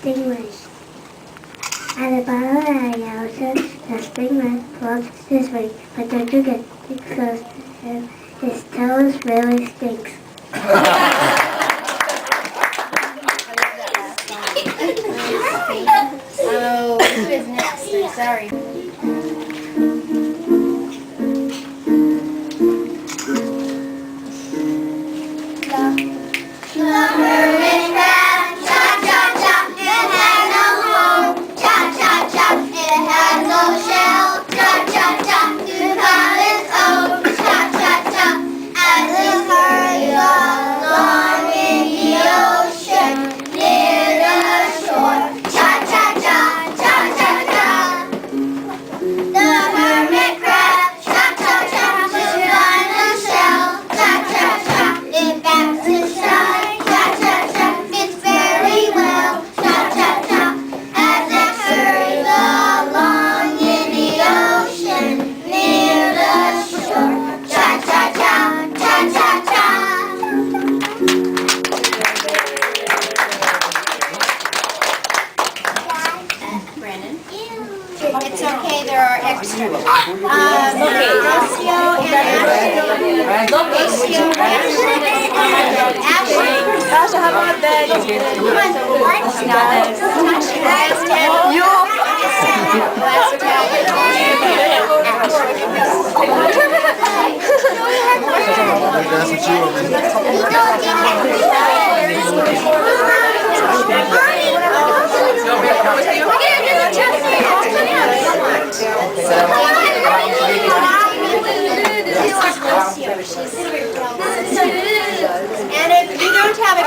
Stingray. At the bottom of the ocean, the stingray floats this way, but don't you get to him. His toes really stinks. Oh, who is next? Sorry. The It's okay, there are extra. Um, Rocio and Ashley. Rocio Ashley. Ashley. How about that? You. Last tab. And if you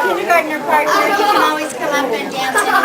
kindergartner part where you can always come up and dance.